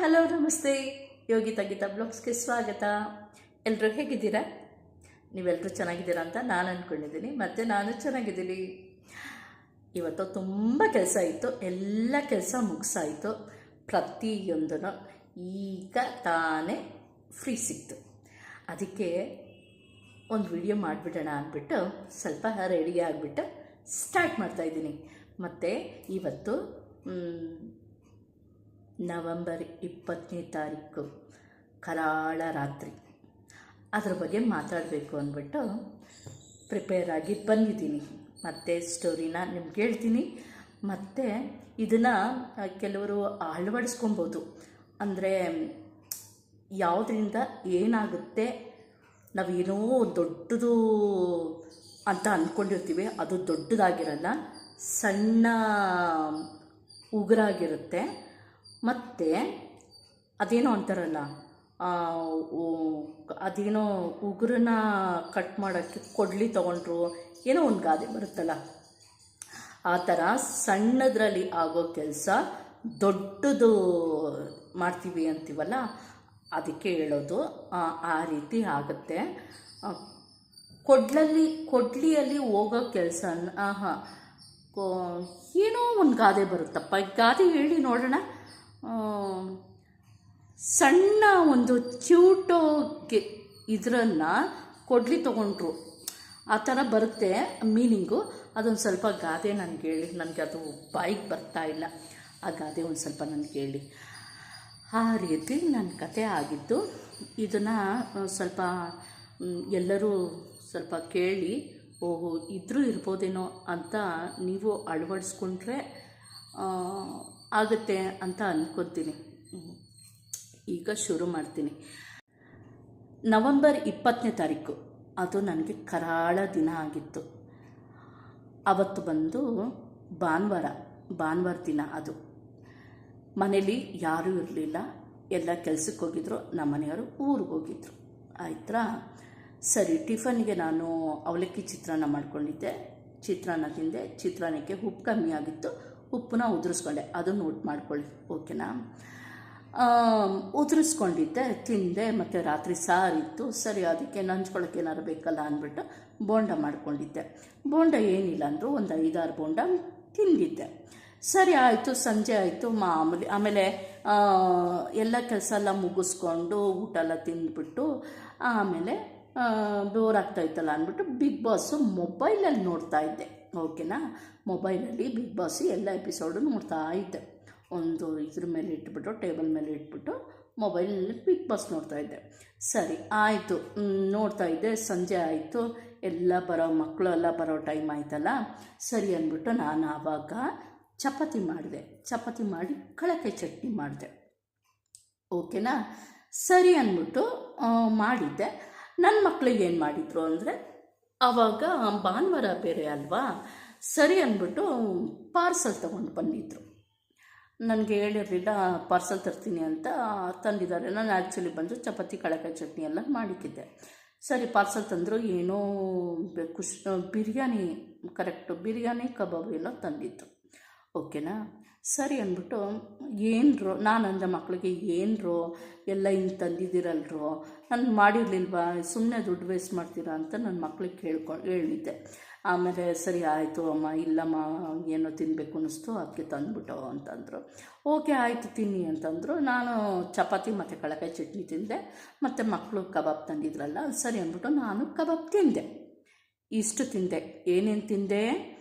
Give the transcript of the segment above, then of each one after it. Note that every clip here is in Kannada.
ಹಲೋ, ನಮಸ್ತೆ. ಯೋಗಿತಾ ಗೀತಾ ಬ್ಲಾಗ್ಸ್ಗೆ ಸ್ವಾಗತ. ಎಲ್ಲರೂ ಹೇಗಿದ್ದೀರಾ? ನೀವೆಲ್ಲರೂ ಚೆನ್ನಾಗಿದ್ದೀರಾ ಅಂತ ನಾನು ಅಂದ್ಕೊಂಡಿದ್ದೀನಿ ಮತ್ತು ನಾನು ಚೆನ್ನಾಗಿದ್ದೀನಿ. ಇವತ್ತು ತುಂಬ ಕೆಲಸ ಇತ್ತು, ಎಲ್ಲ ಕೆಲಸ ಮುಗಿಸಾಯಿತು. ಪ್ರತಿಯೊಂದೂ ಈಗ ತಾನೇ ಫ್ರೀ ಸಿಕ್ತು. ಅದಕ್ಕೆ ಒಂದು ವಿಡಿಯೋ ಮಾಡಿಬಿಡೋಣ ಅಂದ್ಬಿಟ್ಟು ಸ್ವಲ್ಪ ರೆಡಿ ಆಗಿಬಿಟ್ಟು ಸ್ಟಾರ್ಟ್ ಮಾಡ್ತಾಯಿದ್ದೀನಿ ಮತ್ತು ಇವತ್ತು ನವಂಬರ್ ಇಪ್ಪತ್ತನೇ ತಾರೀಕು, ಕರಾಳ ರಾತ್ರಿ. ಅದ್ರ ಬಗ್ಗೆ ಮಾತಾಡಬೇಕು ಅಂದ್ಬಿಟ್ಟು ಪ್ರಿಪೇರ್ ಆಗಿ ಬಂದಿದ್ದೀನಿ. ಮತ್ತು ಸ್ಟೋರಿನ ನಿಮ್ಗೆ ಹೇಳ್ತೀನಿ. ಮತ್ತು ಇದನ್ನು ಕೆಲವರು ಅಳವಡಿಸ್ಕೊಬೋದು. ಅಂದರೆ, ಯಾವುದರಿಂದ ಏನಾಗುತ್ತೆ, ನಾವೇನೋ ದೊಡ್ಡದು ಅಂತ ಅಂದ್ಕೊಂಡಿರ್ತೀವಿ ಅದು ದೊಡ್ಡದಾಗಿರಲ್ಲ, ಸಣ್ಣ ಉಗುರಾಗಿರುತ್ತೆ. ಮತ್ತು ಅದೇನೋ ಅಂತಾರಲ್ಲ ಅದೇನೋ ಉಗುರನ್ನ ಕಟ್ ಮಾಡೋಕ್ಕೆ ಕೊಡ್ಲಿ ತೊಗೊಂಡ್ರು ಏನೋ ಒಂದು ಗಾದೆ ಬರುತ್ತಲ್ಲ. ಆ ಥರ ಸಣ್ಣದರಲ್ಲಿ ಆಗೋ ಕೆಲಸ ದೊಡ್ಡದು ಮಾಡ್ತೀವಿ ಅಂತೀವಲ್ಲ ಅದಕ್ಕೆ ಹೇಳೋದು ಆ, ರೀತಿ ಆಗುತ್ತೆ. ಕೊಡ್ಲಲ್ಲಿ ಕೊಡ್ಲಿಯಲ್ಲಿ ಹೋಗೋ ಕೆಲಸ ಹಾಂ ಏನೋ ಒಂದು ಗಾದೆ ಬರುತ್ತಪ್ಪ. ಗಾದೆ ಹೇಳಿ ನೋಡೋಣ. ಸಣ್ಣ ಒಂದು ಚ್ಯೂಟೋಗೆ ಇದರನ್ನು ಕೊಡ್ಲಿ ತೊಗೊಂಡ್ರು. ಆ ಥರ ಬರುತ್ತೆ ಮೀನಿಂಗು. ಅದೊಂದು ಸ್ವಲ್ಪ ಗಾದೆ ನನಗೆ ಹೇಳಿ. ನನಗೆ ಅದು ಬಾಯಿಗೆ ಬರ್ತಾ ಇಲ್ಲ. ಆ ಗಾದೆ ಒಂದು ಸ್ವಲ್ಪ ನನಗೆ ಹೇಳಿ. ಆ ರೀತಿ ನನ್ನ ಕತೆ ಆಗಿದ್ದು. ಇದನ್ನು ಸ್ವಲ್ಪ ಎಲ್ಲರೂ ಸ್ವಲ್ಪ ಕೇಳಿ, ಓಹೋ, ಇದ್ರೂ ಇರ್ಬೋದೇನೋ ಅಂತ ನೀವು ಅಳವಡಿಸ್ಕೊಂಡ್ರೆ ಆಗುತ್ತೆ ಅಂತ ಅಂದ್ಕೊತೀನಿ ಈಗ ಶುರು ಮಾಡ್ತೀನಿ. ನವಂಬರ್ ಇಪ್ಪತ್ತನೇ ತಾರೀಕು. ಅದು ನನಗೆ ಕರಾಳ ದಿನ ಆಗಿತ್ತು. ಅವತ್ತು ಬಂದು ಭಾನುವಾರ ಭಾನುವಾರ ದಿನ ಅದು. ಮನೇಲಿ ಯಾರೂ ಇರಲಿಲ್ಲ. ಎಲ್ಲ ಕೆಲಸಕ್ಕೆ ಹೋಗಿದ್ರು. ನಮ್ಮ ಮನೆಯವರು ಊರಿಗೆ ಹೋಗಿದ್ರು. ಆಯ್ತಾ ಸರಿ, ಟಿಫನ್ಗೆ ನಾನು ಅವಲಕ್ಕಿ ಚಿತ್ರಾನ್ನ ಮಾಡ್ಕೊಂಡಿದ್ದೆ. ಚಿತ್ರಾನ್ನ ತಿಂದೆ ಚಿತ್ರಾನ್ನಕ್ಕೆ ಉಪ್ಪು ಕಮ್ಮಿ ಆಗಿತ್ತು. ಉಪ್ಪನ್ನ ಉದುರಿಸ್ಕೊಂಡೆ. ಅದು ನೋಟ್ ಮಾಡ್ಕೊಳ್ಳಿ. ಓಕೆನಾ ಉದುರಿಸ್ಕೊಂಡಿದ್ದೆ, ತಿಂದೆ, ಮತ್ತು ರಾತ್ರಿ ಸಾರಿತ್ತು. ಸರಿ, ಅದಕ್ಕೆ ನಂಚ್ಕೊಳ್ಳೋಕೆ ಏನಾರು ಬೇಕಲ್ಲ ಅಂದ್ಬಿಟ್ಟು ಬೋಂಡ ಮಾಡ್ಕೊಂಡಿದ್ದೆ. ಬೋಂಡ ಏನಿಲ್ಲ ಅಂದರೂ ಒಂದು ಐದಾರು ಬೋಂಡ ತಿಂದಿದ್ದೆ. ಸರಿ ಆಯಿತು, ಸಂಜೆ ಆಯಿತು. ಮಾಮೂಲಿ, ಆಮೇಲೆ ಎಲ್ಲ ಕೆಲಸ ಎಲ್ಲ ಮುಗಿಸ್ಕೊಂಡು ಊಟ ಎಲ್ಲ ತಿಂದ್ಬಿಟ್ಟು, ಆಮೇಲೆ ಬೋರ್ ಆಗ್ತಾಯಿತ್ತಲ್ಲ ಅಂದ್ಬಿಟ್ಟು ಬಿಗ್ ಬಾಸು ಮೊಬೈಲಲ್ಲಿ ನೋಡ್ತಾ ಇದ್ದೆ. ಓಕೆನಾ? ಮೊಬೈಲಲ್ಲಿ ಬಿಗ್ ಬಾಸ್ ಎಲ್ಲ ಎಪಿಸೋಡು ನೋಡ್ತಾ ಇದ್ದೆ. ಒಂದು ಇದ್ರ ಮೇಲೆ ಇಟ್ಬಿಟ್ಟು, ಟೇಬಲ್ ಮೇಲೆ ಇಟ್ಬಿಟ್ಟು ಮೊಬೈಲಲ್ಲಿ ಬಿಗ್ ಬಾಸ್ ನೋಡ್ತಾ ಇದ್ದೆ. ಸರಿ, ಆಯಿತು. ನೋಡ್ತಾ ಇದ್ದೆ. ಸಂಜೆ ಆಯಿತು. ಎಲ್ಲ ಬರೋ ಮಕ್ಕಳು ಎಲ್ಲ ಬರೋ ಟೈಮ್ ಆಯ್ತಲ್ಲ? ಸರಿ ಅಂದ್ಬಿಟ್ಟು ನಾನು ಆವಾಗ ಚಪಾತಿ ಮಾಡಿದೆ. ಚಪಾತಿ ಮಾಡಿ ಕಳಕೆ ಚಟ್ನಿ ಮಾಡಿದೆ. ಓಕೆನಾ? ಸರಿ ಅಂದ್ಬಿಟ್ಟು ಮಾಡಿದ್ದೆ. ನನ್ನ ಮಕ್ಳಿಗೆ ಏನು ಮಾಡಿದ್ರು ಅಂದರೆ ಆವಾಗ ಭಾನುವಾರ ಬೇರೆ ಅಲ್ವಾ? ಸರಿ ಅಂದ್ಬಿಟ್ಟು ಪಾರ್ಸಲ್ ತೊಗೊಂಡು ಬಂದಿದ್ರು. ನನಗೆ ಹೇಳಿರಲಿಲ್ಲ ಪಾರ್ಸಲ್ ತರ್ತೀನಿ ಅಂತ ತಂದಿದ್ದಾರೆ. ನಾನು ಆ್ಯಕ್ಚುಲಿ ಬಂದು ಚಪಾತಿ, ಕಳಕಾಯಿ ಚಟ್ನಿ ಎಲ್ಲ ಮಾಡಿಕ್ಕಿದ್ದೆ ಸರಿ ಪಾರ್ಸಲ್ ತಂದರು. ಏನೋ ಕುಶ್ ಬಿರಿಯಾನಿ ಕರೆಕ್ಟು ಬಿರಿಯಾನಿ, ಕಬಾಬ್ ಏನೋ ತಂದಿತ್ತು ಓಕೆನಾ ಸರಿ ಅಂದ್ಬಿಟ್ಟು, ಏನ್ರೋ, ನಾನು ಅಂದ ಮಕ್ಕಳಿಗೆ ಏನ್ರೋ, ಎಲ್ಲ ಹಿಂಗೆ ತಂದಿದ್ದೀರಲ್ರೋ, ನಾನು ಮಾಡಿರಲಿಲ್ವಾ ಸುಮ್ಮನೆ ದುಡ್ಡು ವೇಸ್ಟ್ ಮಾಡ್ತೀರಾ ಅಂತ ನನ್ನ ಮಕ್ಳಿಗೆ ಕೇಳ್ಕೊಂಡು ಹೇಳಿದ್ದೆ ಆಮೇಲೆ, ಸರಿ ಆಯಿತು ಅಮ್ಮ, ಇಲ್ಲಮ್ಮ, ಏನೋ ತಿನ್ನಬೇಕು ಅನ್ನಿಸ್ತು ಅದಕ್ಕೆ ತಂದ್ಬಿಟ್ಟು ಅಂತಂದರು. ಓಕೆ, ಆಯಿತು, ತಿನ್ನಿ, ಅಂತಂದರು. ನಾನು ಚಪಾತಿ ಮತ್ತು ಕಳಕಾಯಿ ಚಟ್ನಿ ತಿಂದೆ. ಮತ್ತು ಮಕ್ಕಳು ಕಬಾಬ್ ತಂದಿದ್ರಲ್ಲ, ಸರಿ ಅಂದ್ಬಿಟ್ಟು ನಾನು ಕಬಾಬ್ ತಿಂದೆ. ಇಷ್ಟು ತಿಂದೆ. ಏನೇನು ತಿಂದೆ?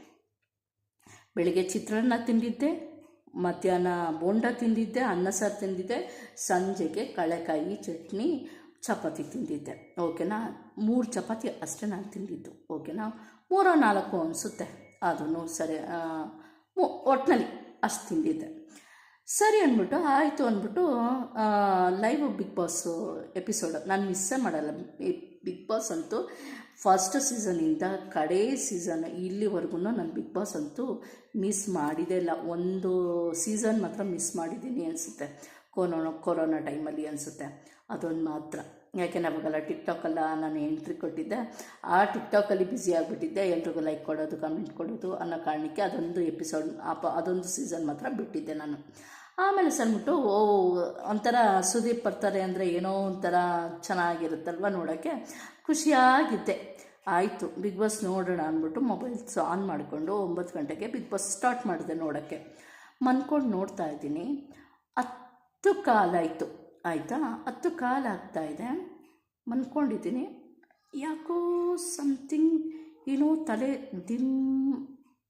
ಬೆಳಿಗ್ಗೆ ಚಿತ್ರಾನ್ನ ತಿಂದಿದ್ದೆ ಮಧ್ಯಾಹ್ನ ಬೋಂಡ ತಿಂದಿದ್ದೆ, ಅನ್ನ ಸಾರು ತಿಂದಿದ್ದೆ, ಸಂಜೆಗೆ ಕಳೆಕಾಯಿ ಚಟ್ನಿ, ಚಪಾತಿ ತಿಂದಿದ್ದೆ. ಓಕೆನಾ? ಮೂರು ಚಪಾತಿ ಅಷ್ಟೇ ನಾನು ತಿಂದಿದ್ದು. ಓಕೆನಾ? ಮೂರೋ ನಾಲ್ಕು ಅನಿಸುತ್ತೆ. ಅದನ್ನು ಸರಿ ಒಟ್ಟಿನಲ್ಲಿ ಅಷ್ಟು ತಿಂದಿದ್ದೆ. ಸರಿ ಅಂದ್ಬಿಟ್ಟು, ಆಯಿತು ಅಂದ್ಬಿಟ್ಟು ಲೈವ್ ಬಿಗ್ ಬಾಸು ಎಪಿಸೋಡ್ ನಾನು ಮಿಸ್ಸೇ ಮಾಡಲ್ಲ. ಬಿಗ್ ಬಾಸ್ ಅಂತೂ ಫಸ್ಟ್ ಸೀಸನಿಂದ ಕಡೇ ಸೀಸನ್ ಇಲ್ಲಿವರೆಗೂ ನಾನು ಬಿಗ್ ಬಾಸ್ ಅಂತೂ ಮಿಸ್ ಮಾಡಿದೆ ಇಲ್ಲ. ಒಂದು ಸೀಸನ್ ಮಾತ್ರ ಮಿಸ್ ಮಾಡಿದ್ದೀನಿ ಅನಿಸುತ್ತೆ. ಕೊರೋನಾ ಕೊರೋನಾ ಟೈಮಲ್ಲಿ ಅನಿಸುತ್ತೆ. ಅದೊಂದು ಮಾತ್ರ. ಯಾಕೆಂದ್ರೆ ಅವಾಗೆಲ್ಲ ಟಿಕ್ಟಾಕೆಲ್ಲ ನಾನು ಎಂಟ್ರಿ ಕೊಟ್ಟಿದ್ದೆ. ಆ ಟಿಕ್ಟಾಕಲ್ಲಿ ಬ್ಯುಸಿ ಆಗಿಬಿಟ್ಟಿದ್ದೆ. ಎಲ್ರಿಗೂ ಲೈಕ್ ಕೊಡೋದು ಕಮೆಂಟ್ ಕೊಡೋದು ಅನ್ನೋ ಕಾರಣಕ್ಕೆ ಅದೊಂದು ಎಪಿಸೋಡ್ ಅಪ, ಅದೊಂದು ಸೀಸನ್ ಮಾತ್ರ ಬಿಟ್ಟಿದ್ದೆ ನಾನು. ಆಮೇಲೆ ಸನ್ಬಿಟ್ಟು ಓ, ಒಂಥರ ಸುದೀಪ್ ಬರ್ತಾರೆ ಅಂದರೆ ಏನೋ ಒಂಥರ ಚೆನ್ನಾಗಿರುತ್ತಲ್ವ ನೋಡೋಕ್ಕೆ ಖುಷಿಯಾಗಿದ್ದೆ. ಆಯಿತು, ಬಿಗ್ ಬಾಸ್ ನೋಡೋಣ ಅಂದ್ಬಿಟ್ಟು ಮೊಬೈಲ್ಸ್ ಆನ್ ಮಾಡಿಕೊಂಡು ಒಂಬತ್ತು ಗಂಟೆಗೆ ಬಿಗ್ ಬಾಸ್ ಸ್ಟಾರ್ಟ್ ಮಾಡಿದೆ ನೋಡೋಕ್ಕೆ ಮನ್ಕೊಂಡು ನೋಡ್ತಾ ಇದ್ದೀನಿ. ಹತ್ತು ಕಾಲಾಯಿತು ಆಯಿತಾ. ಹತ್ತು ಕಾಲಾಗ್ತಾ ಇದೆ. ಮನ್ಕೊಂಡಿದ್ದೀನಿ. ಯಾಕೋ ಸಮಥಿಂಗ್ ಏನೋ ತಲೆ ದಿಮ್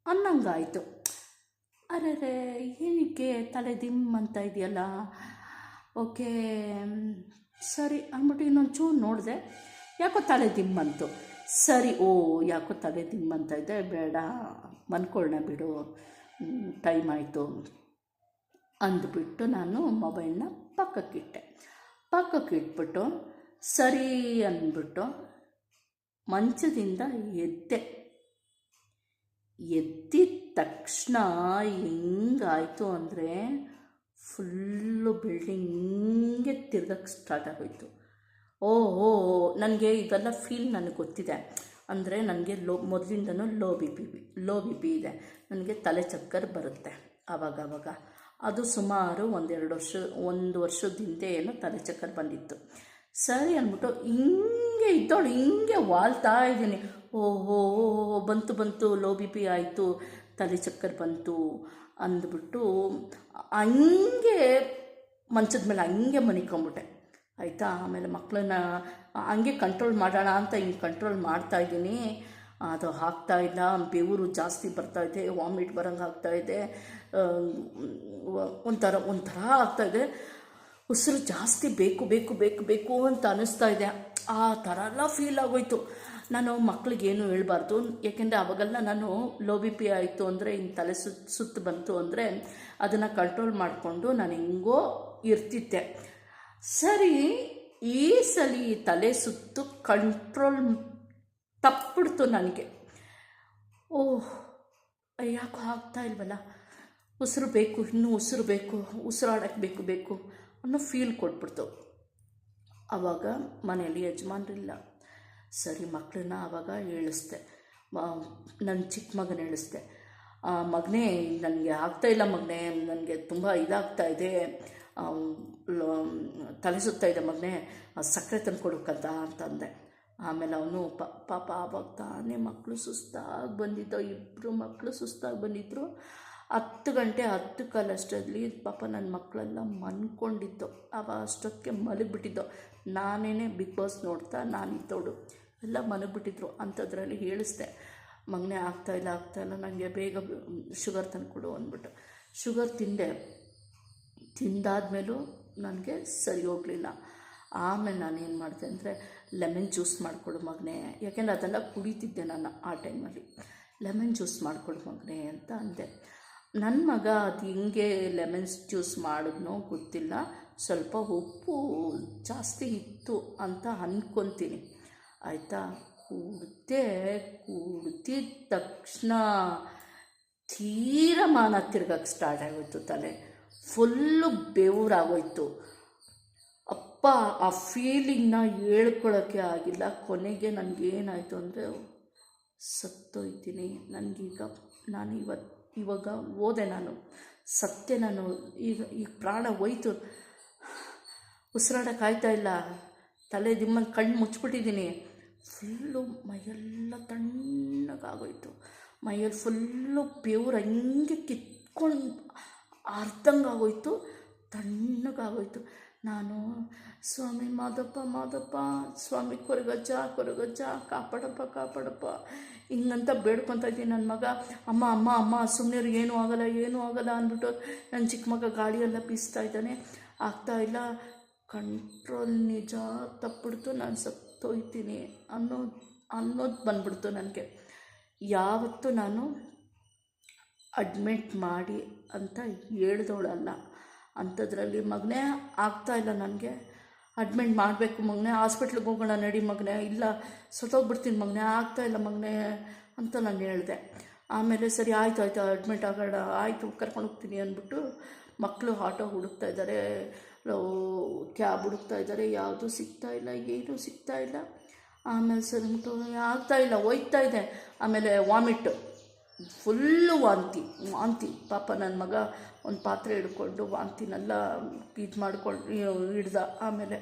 ಅನ್ನಂಗಾಯಿತು. ಅರೆ ಏನಕ್ಕೆ ತಲೆ ದಿಮ್ ಅಂತ ಇದೆಯಲ್ಲ? ಓಕೆ, ಸರಿ ಅಂದ್ಬಿಟ್ಟು ಇನ್ನೊಂಚೂರು ನೋಡಿದೆ. ಯಾಕೋ ತಲೆ ದಿಮ್ ಅಂತು ಸರಿ, ಓ, ಯಾಕೋ ತಲೆ ದಿಮ್ ಅಂತ ಇದೆ? ಬೇಡ ಮನ್ಕೊಳ್ಳೋಣ ಬಿಡು. ಟೈಮ್ ಆಯಿತು ಅಂದ್ಬಿಟ್ಟು ನಾನು ಮೊಬೈಲ್ನ ಪಕ್ಕಕ್ಕಿಟ್ಟೆ. ಪಕ್ಕಕ್ಕೆ ಇಟ್ಬಿಟ್ಟು ಸರಿ ಅಂದ್ಬಿಟ್ಟು ಮಂಚದಿಂದ ಎದ್ದೆ. ಎದ್ದಿದ ತಕ್ಷಣ ಹೆಂಗಾಯಿತು ಅಂದರೆ ಫುಲ್ಲು ಬಿಲ್ಡಿಂಗ್ ಹಿಂಗೆ ತಿರ್ಗಕ್ಕೆ ಸ್ಟಾರ್ಟ್ ಆಗೋಯ್ತು. ಓ ನನಗೆ ಇದೆಲ್ಲ ಫೀಲ್ ನನಗೆ ಗೊತ್ತಿದೆ. ಅಂದರೆ ನನಗೆ ಲೋ, ಮೊದಲಿಂದನೂ low B P low B P ಇದೆ. ನನಗೆ ತಲೆ ಚಕ್ಕರ್ ಬರುತ್ತೆ ಆವಾಗ ಆವಾಗ ಅದು ಸುಮಾರು ಒಂದೆರಡು ವರ್ಷ, ಒಂದು ವರ್ಷದ ಹಿಂದೆ ಏನೋ ತಲೆ ಚಕ್ಕರ್ ಬಂದಿತ್ತು. ಸರಿ ಅಂದ್ಬಿಟ್ಟು ಹಿಂಗೆ ಇದ್ದವಳು ಹಿಂಗೆ ವಾಲ್ತಾ ಇದ್ದೀನಿ. ಓಹೋ, ಬಂತು ಬಂತು ಲೋ ಬಿ ಪಿ ಆಯಿತು. ತಲೆ ಚಕ್ಕರ್ ಬಂತು ಅಂದ್ಬಿಟ್ಟು ಹಂಗೆ ಮಂಚದ ಮೇಲೆ ಹಂಗೆ ಮನಿಕೊಂಬಿಟ್ಟೆ. ಆಯಿತಾ? ಆಮೇಲೆ ಮಕ್ಕಳನ್ನ ಹಂಗೆ ಕಂಟ್ರೋಲ್ ಮಾಡೋಣ ಅಂತ ಹಿಂಗೆ ಕಂಟ್ರೋಲ್ ಮಾಡ್ತಾ ಇದ್ದೀನಿ. ಅದು ಹಾಕ್ತಾ ಇಲ್ಲ, ಬೆವರು ಜಾಸ್ತಿ ಬರ್ತಾ ಇದೆ ವಾಮಿಟ್ ಬರೋಂಗೆ ಆಗ್ತಾ ಇದೆ ಒಂಥರ ಒಂಥರ ಆಗ್ತಾ ಇದೆ. ಉಸಿರು ಜಾಸ್ತಿ ಬೇಕು ಬೇಕು ಬೇಕು ಬೇಕು ಅಂತ ಅನ್ನಿಸ್ತಾ ಇದೆ. ಆ ಥರ ಎಲ್ಲ ಫೀಲ್ ಆಗೋಯ್ತು. ನಾನು ಮಕ್ಳಿಗೇನು ಹೇಳ್ಬಾರ್ದು. ಯಾಕೆಂದರೆ ಅವಾಗೆಲ್ಲ ನಾನು ಲೋ ಬಿ ಪಿ ಆಯಿತು ಅಂದರೆ ಹಿಂಗೆ ತಲೆ ಸುತ್ತು ಸುತ್ತು ಬಂತು ಅಂದರೆ ಅದನ್ನು ಕಂಟ್ರೋಲ್ ಮಾಡಿಕೊಂಡು ನಾನು ಹೆಂಗೋ ಇರ್ತಿದ್ದೆ. ಸರಿ, ಈ ಸಲ ಈ ತಲೆ ಸುತ್ತು ಕಂಟ್ರೋಲ್ ತಪ್ಪಿಡ್ತು ನನಗೆ. ಓಹ್, ಯಾಕೋ ಆಗ್ತಾ ಇಲ್ವಲ್ಲ? ಉಸಿರು ಬೇಕು, ಇನ್ನೂ ಉಸಿರು ಬೇಕು ಉಸಿರಾಡೋಕ್ಕೆ ಬೇಕು ಬೇಕು ಅನ್ನೋ ಫೀಲ್ ಕೊಟ್ಬಿಡ್ತು. ಆವಾಗ ಮನೆಯಲ್ಲಿ ಯಜಮಾನ್ರಿಲ್ಲ. ಸರಿ ಮಕ್ಕಳನ್ನ ಆವಾಗ ಹೇಳಿಸ್ದೆ ನನ್ನ ಚಿಕ್ಕ ಮಗನ ಹೇಳಿಸ್ದೆ ಮಗನೇ ನನಗೆ ಆಗ್ತಾ ಇಲ್ಲ ಮಗನೇ, ನನಗೆ ತುಂಬ ಇದಾಗ್ತಾ ಇದೆ. ತಲೆಸುತ್ತಾ ತಲೆ ಸುತ್ತಾ ಇದೆ ಮಗನೇ ಸಕ್ಕರೆ ತಂದು ಕೊಡಬೇಕಂತ ಅಂತಂದೆ. ಆಮೇಲೆ ಅವನು ಪಾಪ ಆವಾಗ ತಾನೇ ಮಕ್ಕಳು ಸುಸ್ತಾಗಿ ಬಂದಿದ್ದೋ ಇಬ್ಬರು ಮಕ್ಕಳು ಸುಸ್ತಾಗಿ ಬಂದಿದ್ದರು ಹತ್ತು ಗಂಟೆ ಹತ್ತು ಕಾಲಷ್ಟರಲ್ಲಿ ಪಾಪ ನನ್ನ ಮಕ್ಕಳೆಲ್ಲ ಮನ್ಕೊಂಡಿದ್ದು ಅವ ಅಷ್ಟೊತ್ತಿಗೆ ಮಲಗಿಬಿಟ್ಟಿದ್ದೋ. ನಾನೇನೆ ಬಿಗ್ ಬಾಸ್ ನೋಡ್ತಾ ನಾನಿದ್ದೋಡು ಎಲ್ಲ ಮಲಗಿಬಿಟ್ಟಿದ್ರು. ಅಂಥದ್ರಲ್ಲಿ ಹೇಳಿಸ್ದೆ. ಮಗನೇ ಆಗ್ತಾಯಿಲ್ಲ ಆಗ್ತಾಯಿಲ್ಲ ನನಗೆ ಬೇಗ ಶುಗರ್ ತಂದುಕೊಡು ಅಂದ್ಬಿಟ್ಟು. ಶುಗರ್ ತಿಂದೆ. ತಿಂದಾದ್ಮೇಲೂ ನನಗೆ ಸರಿ ಹೋಗಲಿಲ್ಲ. ಆಮೇಲೆ ನಾನು ಏನು ಮಾಡಿದೆ ಅಂದರೆ ಲೆಮನ್ ಜ್ಯೂಸ್ ಮಾಡಿಕೊಡು ಮಗನೇ. ಯಾಕೆಂದರೆ ಅದೆಲ್ಲ ಕುಡಿತಿದ್ದೆ ನಾನು ಆ ಟೈಮಲ್ಲಿ. ಲೆಮನ್ ಜ್ಯೂಸ್ ಮಾಡಿಕೊಡು ಮಗನೇ ಅಂತ ಅಂದೆ. ನನ್ನ ಮಗ ಅದು ಹಿಂಗೆ ಲೆಮನ್ಸ್ ಜ್ಯೂಸ್ ಮಾಡಿದ್ನೋ ಗೊತ್ತಿಲ್ಲ. ಸ್ವಲ್ಪ ಉಪ್ಪು ಜಾಸ್ತಿ ಇತ್ತು ಅಂತ ಅಂದ್ಕೊತೀನಿ ಆಯಿತಾ? ಕುಡ್ದೆ ಕುಡ್ದಿದ ತಕ್ಷಣ ತೀರಮಾನ ತಿರ್ಗಕ್ಕೆ ಸ್ಟಾರ್ಟ್ ಆಗೋಯ್ತು ತಲೆ. ಫುಲ್ಲು ಬೆವರಾಗೋಯ್ತು ಅಪ್ಪ, ಆ ಫೀಲಿಂಗ್ನ ಹೇಳ್ಕೊಳ್ಳೋಕ್ಕೆ ಆಗಿಲ್ಲ. ಕೊನೆಗೆ ನನಗೇನಾಯಿತು ಅಂದರೆ ಸತ್ತೋಯ್ತೀನಿ. ನನಗೀಗ ನಾನು ಇವತ್ತು ಇವಾಗ ಓದೆ ನಾನು. ಸತ್ಯ ನಾನು. ಈಗ ಈಗ ಪ್ರಾಣ ಹೋಯ್ತು. ಉಸಿರಾಡೋಕ್ಕಾಯ್ತಾ ಇಲ್ಲ. ತಲೆ ದಿಮ್ಮಲ್ಲಿ ಕಣ್ಣು ಮುಚ್ಚಿಬಿಟ್ಟಿದ್ದೀನಿ. ಫುಲ್ಲು ಮೈಯೆಲ್ಲ ತಣ್ಣಗಾಗೋಯ್ತು. ಮೈಯಲ್ಲಿ ಫುಲ್ಲು ಬೆವ್ರು ಹಂಗೆ ಕಿತ್ಕೊಂಡು ಅರ್ಧಂಗಾಗೋಯ್ತು. ತಣ್ಣಗಾಗೋಯ್ತು. ನಾನು, ಸ್ವಾಮಿ, ಮಾದಪ್ಪ ಮಾದಪ್ಪ, ಸ್ವಾಮಿ, ಕೊರಗಜ್ಜ ಕೊರಗಜ್ಜ, ಕಾಪಾಡಪ್ಪ ಕಾಪಾಡಪ್ಪ. ಹಿಂಗಂತ ಬೇಡ್ಕೊತಾ ಇದ್ದೀನಿ ನನ್ನ ಮಗ. ಅಮ್ಮ ಅಮ್ಮ ಅಮ್ಮ ಸುಮ್ಮನೆ ಏನೂ ಆಗಲ್ಲ ಏನೂ ಆಗಲ್ಲ ಅಂದ್ಬಿಟ್ಟು ನನ್ನ ಚಿಕ್ಕ ಮಗ ಗಾಳಿಯೆಲ್ಲ ಬೀಸ್ತಾ ಇದ್ದಾನೆ. ಆಗ್ತಾ ಇಲ್ಲ. ಕಂಟ್ರೋಲ್ ನಿಜ ತಪ್ಪಿಡ್ತು, ನಾನು ಸತ್ತೋಯ್ತೀನಿ ಅನ್ನೋ, ಅನ್ನೋದು ಬಂದ್ಬಿಡ್ತು ನನಗೆ. ಯಾವತ್ತೂ ನಾನು ಅಡ್ಮಿಟ್ ಮಾಡಿ ಅಂತ ಹೇಳ್ದವಳಲ್ಲ ಅಂಥದ್ರಲ್ಲಿ ಮಗನೇ ಆಗ್ತಾ ಇಲ್ಲ ನನಗೆ. ಅಡ್ಮಿಟ್ ಮಾಡಬೇಕು ಮಗನೇ. ಹಾಸ್ಪಿಟ್ಲಿಗೆ ಹೋಗೋಣ ನಡಿ ಮಗನೇ. ಇಲ್ಲ, ಸತ್ತೋಗ್ಬಿಡ್ತೀನಿ ಮಗನೇ. ಆಗ್ತಾ ಇಲ್ಲ ಮಗನೇ ಅಂತ ನಾನು ಹೇಳಿದೆ. ಆಮೇಲೆ ಸರಿ, ಆಯಿತು ಆಯಿತು ಅಡ್ಮಿಟ್ ಆಗೋಣ. ಆಯಿತು, ಕರ್ಕೊಂಡು ಹೋಗ್ತೀನಿ ಅಂದ್ಬಿಟ್ಟು ಮಕ್ಕಳು ಆಟೋ ಹುಡುಕ್ತಾ ಇದ್ದಾರೆ. ಕ್ಯಾಬ್ ಹುಡುಕ್ತಾ ಇದ್ದಾರೆ. ಯಾವುದೂ ಸಿಗ್ತಾ ಇಲ್ಲ, ಏನೂ ಸಿಗ್ತಾ ಇಲ್ಲ. ಆಮೇಲೆ ಸರಿ, ಆಗ್ತಾ ಇಲ್ಲ ಹೋಯ್ತಾ ಇದೆ. ಆಮೇಲೆ ವಾಮಿಟ್ಟು ಫುಲ್ಲು ವಾಂತಿ ವಾಂತಿ. ಪಾಪ ನನ್ನ ಮಗ ಒಂದು ಪಾತ್ರೆ ಹಿಡ್ಕೊಂಡು ವಾಂತಿನೆಲ್ಲ ಇದು ಮಾಡ್ಕೊಂಡು ಹಿಡ್ದ. ಆಮೇಲೆ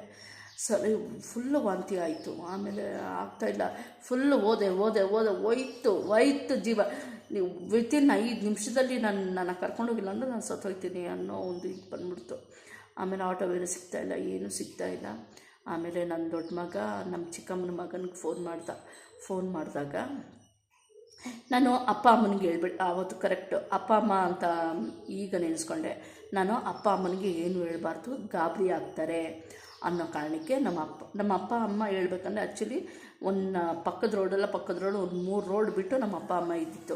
ಸರಿ, ಫುಲ್ಲು ವಾಂತಿ ಆಯಿತು. ಆಮೇಲೆ ಆಗ್ತಾಯಿಲ್ಲ ಫುಲ್ಲು ಓದೆ ಓದೆ ಓದೆ. ಹೋಯ್ತು ಹೋಯ್ತು ಜೀವ. ನೀವು ವಿತಿನ್ ಐದು ನಿಮಿಷದಲ್ಲಿ ನಾನು, ನನ್ನ ಕರ್ಕೊಂಡೋಗಿಲ್ಲ ಅಂದರೆ ನಾನು ಸತ್ತೋಗ್ತೀನಿ ಅನ್ನೋ ಒಂದು ಇದು ಬಂದ್ಬಿಡ್ತು. ಆಮೇಲೆ ಆಟೋ ಬೇರೆ ಸಿಗ್ತಾಯಿಲ್ಲ ಏನೂ ಸಿಗ್ತಾಯಿಲ್ಲ ಆಮೇಲೆ ನನ್ನ ದೊಡ್ಡ ಮಗ ನಮ್ಮ ಚಿಕ್ಕಮ್ಮನ ಮಗನಿಗೆ ಫೋನ್ ಮಾಡ್ದ. ಫೋನ್ ಮಾಡಿದಾಗ ನಾನು ಅಪ್ಪ ಅಮ್ಮನಿಗೆ ಹೇಳ್ಬಿಟ್ಟು ಆವತ್ತು ಕರೆಕ್ಟು ಅಪ್ಪ ಅಮ್ಮ ಅಂತ ಈಗ ನೆನೆಸ್ಕೊಂಡೆ ನಾನು ಅಪ್ಪ ಅಮ್ಮನಿಗೆ ಏನು ಹೇಳ್ಬಾರ್ದು, ಗಾಬರಿ ಆಗ್ತಾರೆ ಅನ್ನೋ ಕಾರಣಕ್ಕೆ ನಮ್ಮ ಅಪ್ಪ ನಮ್ಮ ಅಪ್ಪ ಅಮ್ಮ ಹೇಳ್ಬೇಕಂದ್ರೆ ಆ್ಯಕ್ಚುಲಿ ಒಂದು ಪಕ್ಕದ ರೋಡಲ್ಲ ಪಕ್ಕದ ರೋಡ್ ಒಂದು ಮೂರು ರೋಡ್ ಬಿಟ್ಟು ನಮ್ಮ ಅಪ್ಪ ಅಮ್ಮ ಇದ್ದಿತ್ತು.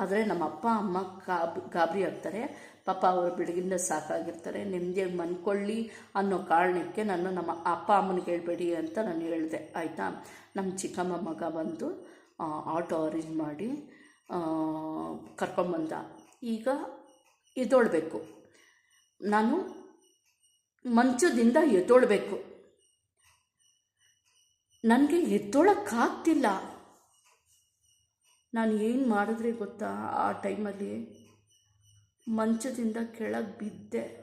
ಆದರೆ ನಮ್ಮ ಅಪ್ಪ ಅಮ್ಮ ಗಾಬ್, ಗಾಬರಿ ಆಗ್ತಾರೆ, ಪಾಪ ಅವರು ಬೆಳಗಿಂದ ಸಾಕಾಗಿರ್ತಾರೆ, ನೆಮ್ಮದಿಯಾಗಿ ಮನ್ಕೊಳ್ಳಿ ಅನ್ನೋ ಕಾರಣಕ್ಕೆ ನಾನು ನಮ್ಮ ಅಪ್ಪ ಅಮ್ಮನಿಗೆ ಹೇಳ್ಬೇಡಿ ಅಂತ ನಾನು ಹೇಳಿದೆ, ಆಯಿತಾ? ನಮ್ಮ ಚಿಕ್ಕಮ್ಮ ಮಗ ಬಂದು ಆಟೋ ಅರೇಂಜ್ ಮಾಡಿ ಕರ್ಕೊಂಬಂದ. ಈಗ ಎದ್ದೊಳ್ಬೇಕು. ನಾನು ಮಂಚದಿಂದ ಎದ್ದೊಳ್ಬೇಕು. ನನಗೆ ಎದ್ದೊಳಕ್ಕಾಗ್ತಿಲ್ಲ. ನಾನು ಏನು ಮಾಡಿದ್ರೆ ಗೊತ್ತಾ ಆ ಟೈಮಲ್ಲಿ? ಮಂಚದಿಂದ ಕೆಳಗೆ ಬಿದ್ದೆ.